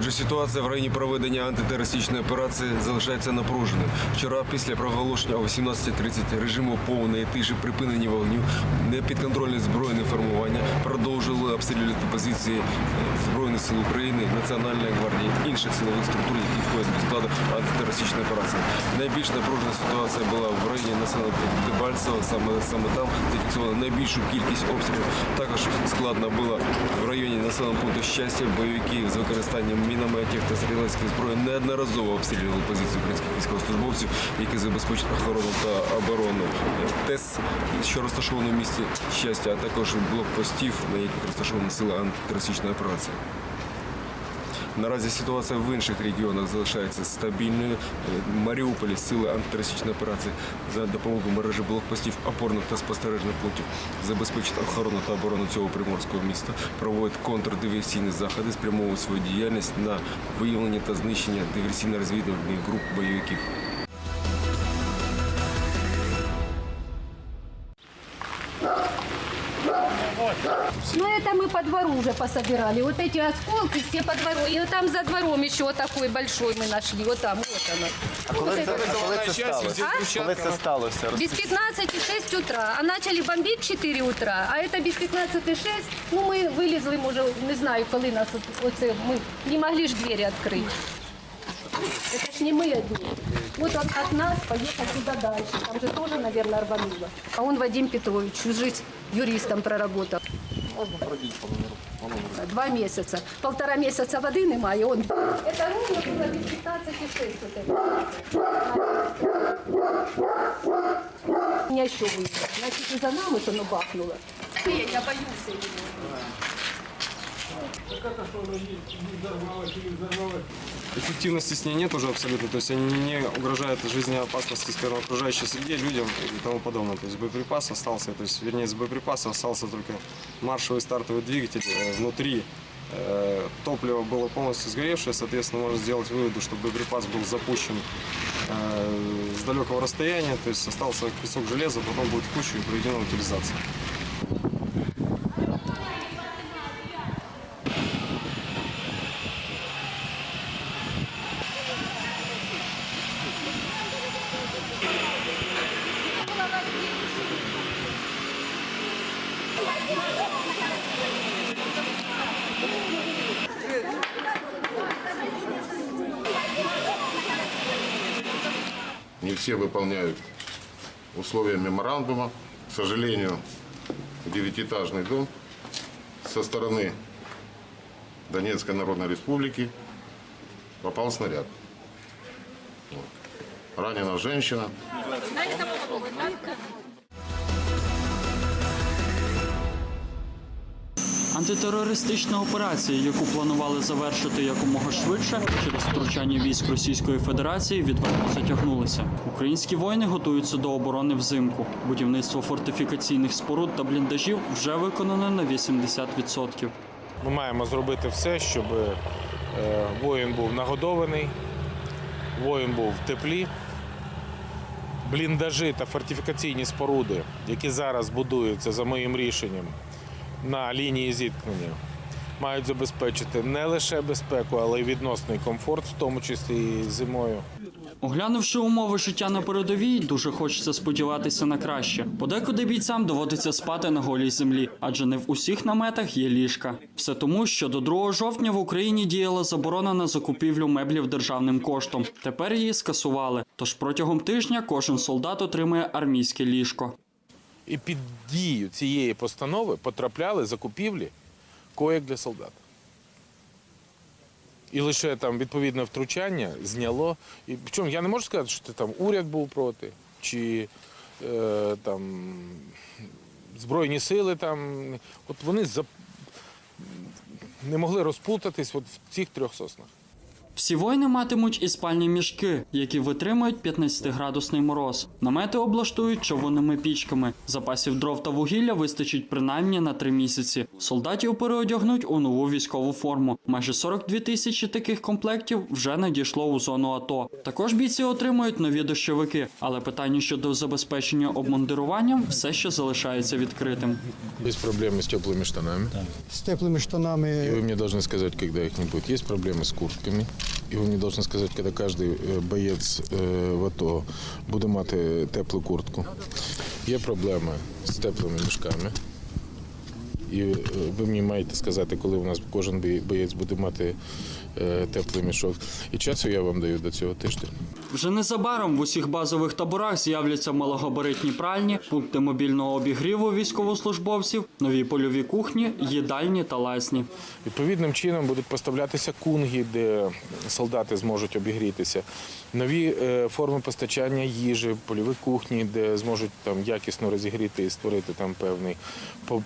Отже, ситуація в районі проведення антитерористичної операції залишається напруженою. Вчора, після проголошення о 18.30 режиму повної тиші припинення вогню, непідконтрольні збройні формування продовжили обстрілювати позиції е, Збройних сил України, Національної гвардії інших силових структур, які входять до складу антитерористичної операції. Найбільш напружена ситуація була в районі населеного пункту Дебальцево. Саме саме там зафіксовано найбільшу кількість обстрілів. Також складно було в районі населеного пункту щастя. Бойовики з використанням мінометів та стрілецьких зброї неодноразово обстрілювали позиції українських військовослужбовців, які забезпечують охорону та оборону ТЕС, що розташовано в місті щастя, а також блокпостів, на яких розташована сила антитерористичної операції. Наразі ситуація в інших регіонах залишається стабільною. В Маріуполі сили антитерористичної операції за допомогою мережі блокпостів опорних та спостережних пунктів забезпечують охорону та оборону цього приморського міста, проводять контрдиверсійні заходи, спрямовують свою діяльність на виявлення та знищення диверсійно-розвідувальних груп бойовиків. Ну это мы по двору уже пособирали. Вот эти осколки все по двору. И вот там за двором еще вот такой большой мы нашли. Вот там, вот оно. А коли Вот це, это. а коли це сталося? Коли це сталося? Без 15 6 утра. А начали бомбить в 4 утра. А это без 15 6. Ну мы вылезли, може, не знаю, коли нас от, оце, мы не могли ж двери открыть. Это ж не мы одни. Вот от, от нас поехал туда дальше. Там же тоже, наверное, рвануло. А он Вадим Петрович, всю жизнь юристом проработал. Два месяца. Полтора месяца воды немає. Он... Это ровно было без 15,6 вот это. Меня еще выйдет. Значит, из-за нам это ну бахнуло. Я боюсь его. Эффективности с ней нет уже абсолютно, то есть они не угрожают жизни опасности, скажем, окружающей среде, людям и тому подобное. То есть боеприпас остался, то есть, вернее, из боеприпаса остался только маршевый стартовый двигатель э, внутри. э, Топливо было полностью сгоревшее, соответственно, можно сделать выводы, что боеприпас был запущен э, с далекого расстояния, то есть остался кусок железа, потом будет куча и проведена утилизация. Не все выполняют условия меморандума. К сожалению, девятиэтажный дом со стороны Донецкой Народной Республики попал снаряд. Вот. Ранена женщина. Антитерористична операція, яку планували завершити якомога швидше через втручання військ Російської Федерації, відверто затягнулася. Українські воїни готуються до оборони взимку. Будівництво фортифікаційних споруд та бліндажів вже виконано на 80%. Ми маємо зробити все, щоб е, воїн був нагодований, воїн був в теплі. Бліндажі та фортифікаційні споруди, які зараз будуються за моїм рішенням на лінії зіткнення, мають забезпечити не лише безпеку, але й відносний комфорт, в тому числі і зимою. Оглянувши умови життя на передовій, дуже хочеться сподіватися на краще. Подекуди бійцям доводиться спати на голій землі, адже не в усіх наметах є ліжка. Все тому, що до 2 жовтня в Україні діяла заборона на закупівлю меблів державним коштом. Тепер її скасували. Тож протягом тижня кожен солдат отримує армійське ліжко. І під дію цієї постанови потрапляли закупівлі коєк для солдат. І лише там відповідне втручання зняло. І причому я не можу сказати, що це там уряд був проти, чи е, там Збройні сили там. От вони за... не могли розплутатись от в цих трьох соснах. Всі воїни матимуть і спальні мішки, які витримують 15-градусний мороз. Намети облаштують човунними пічками. Запасів дров та вугілля вистачить принаймні на три місяці. Солдатів переодягнуть у нову військову форму. Майже 42 тисячі таких комплектів вже надійшло у зону АТО. Також бійці отримують нові дощовики, але питання щодо забезпечення обмундируванням все ще залишається відкритим. Без проблем с теплыми штанами. С теплыми И штанами вы мне должны сказать, когда их не будет. Есть проблемы с куртками. І ви мені должны сказати, коли кожен боєць е, в АТО буде мати теплу куртку. Є проблеми з теплими мішками. І е, ви мені маєте сказати, коли у нас кожен боєць буде мати е, теплий мішок. І часу я вам даю до цього тижня. Вже незабаром в усіх базових таборах з'являться малогабаритні пральні, пункти мобільного обігріву військовослужбовців, нові польові кухні, їдальні та ласні. Відповідним чином будуть поставлятися кунги, де солдати зможуть обігрітися. Нові е, форми постачання їжі, польові кухні, де зможуть там якісно розігріти і створити там певний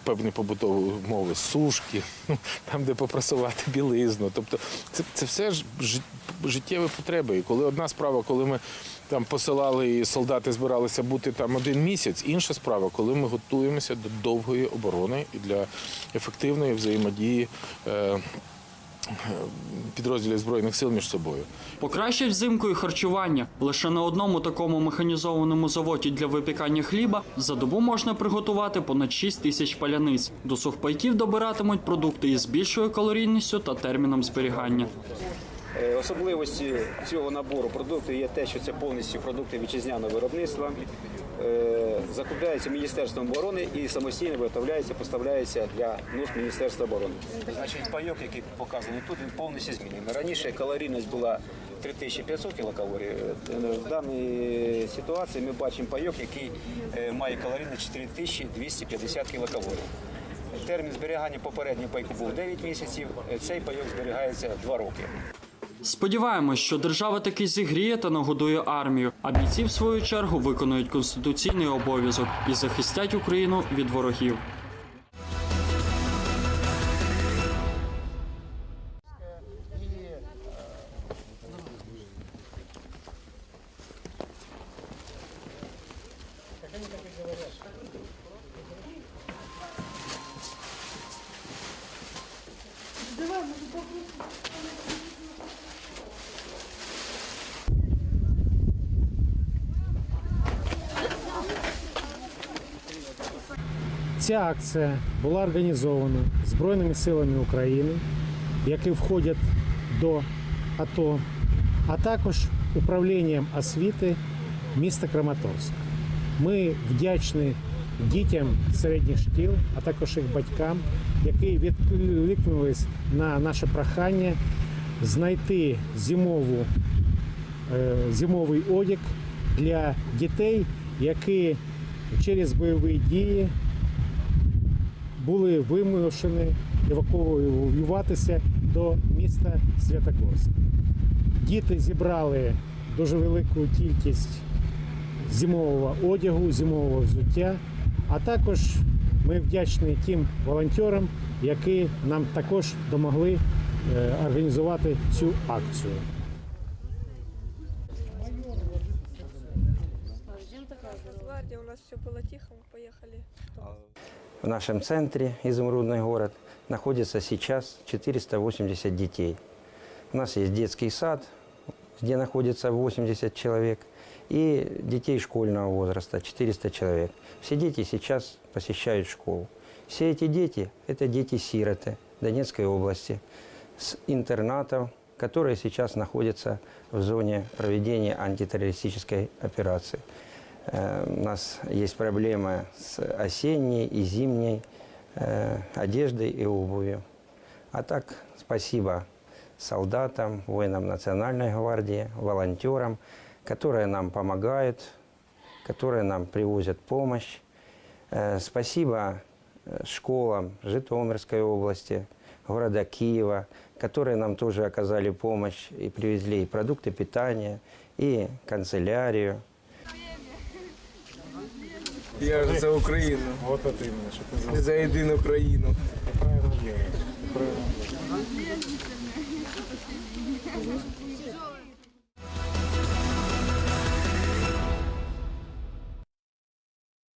певні побутові умови, сушки, ну, там, де попрасувати білизну. Тобто це, це все ж життєві потреби. І коли одна справа, коли ми там посилали і солдати збиралися бути там один місяць, інша справа, коли ми готуємося до довгої оборони і для ефективної взаємодії. Е, підрозділів збройних сил між собою. Покращать взимку і харчування. Лише на одному такому механізованому заводі для випікання хліба за добу можна приготувати понад 6 тисяч паляниць. До сухпайків добиратимуть продукти із більшою калорійністю та терміном зберігання. Е, Особливості цього набору продуктів є те, що це повністю продукти вітчизняного виробництва. Е, Закупляється Міністерством оборони і самостійно виготовляється, поставляється для нужд Міністерства оборони. Значить, пайок, який показаний тут, він повністю змінений. Раніше калорійність була 3500 кілокалорій. Е, В даній ситуації ми бачимо пайок, який має калорійність 4250 кілокалорій. Термін зберігання попереднього пайку був 9 місяців, цей пайок зберігається 2 роки. Сподіваємось, що держава таки зігріє та нагодує армію, а бійці в свою чергу виконують конституційний обов'язок і захистять Україну від ворогів. Ця акція була організована Збройними силами України, які входять до АТО, а також управлінням освіти міста Краматорськ. Ми вдячні дітям середніх шкіл, а також їх батькам, які відкликнулись на наше прохання знайти зимову е, зимовий одяг для дітей, які через бойові дії були вимушені евакуюватися до міста Святогорськ. Діти зібрали дуже велику кількість зимового одягу, зимового взуття, а також ми вдячні тим волонтерам, які нам також допомогли е, організувати цю акцію. Гвардия, у нас все было тихо, мы поехали. В нашем центре «Изумрудный город» находится сейчас 480 детей. У нас есть детский сад, где находится 80 человек, и детей школьного возраста 400 человек. Все дети сейчас посещают школу. Все эти дети – это дети-сироты Донецкой области с интернатов, которые сейчас находятся в зоне проведения антитеррористической операции. Э, У нас есть проблемы с осенней и зимней э, одеждой и обувью. А так, спасибо солдатам, воинам Национальной гвардии, волонтерам, которые нам помогают, которые нам привозят помощь. Э, Спасибо школам Житомирской области, города Киева, которые нам тоже оказали помощь и привезли и продукты питания, и канцелярию. Я ж за Україну. Вот от именно, що ти За єдину країну. правильно делаешь. Правильно.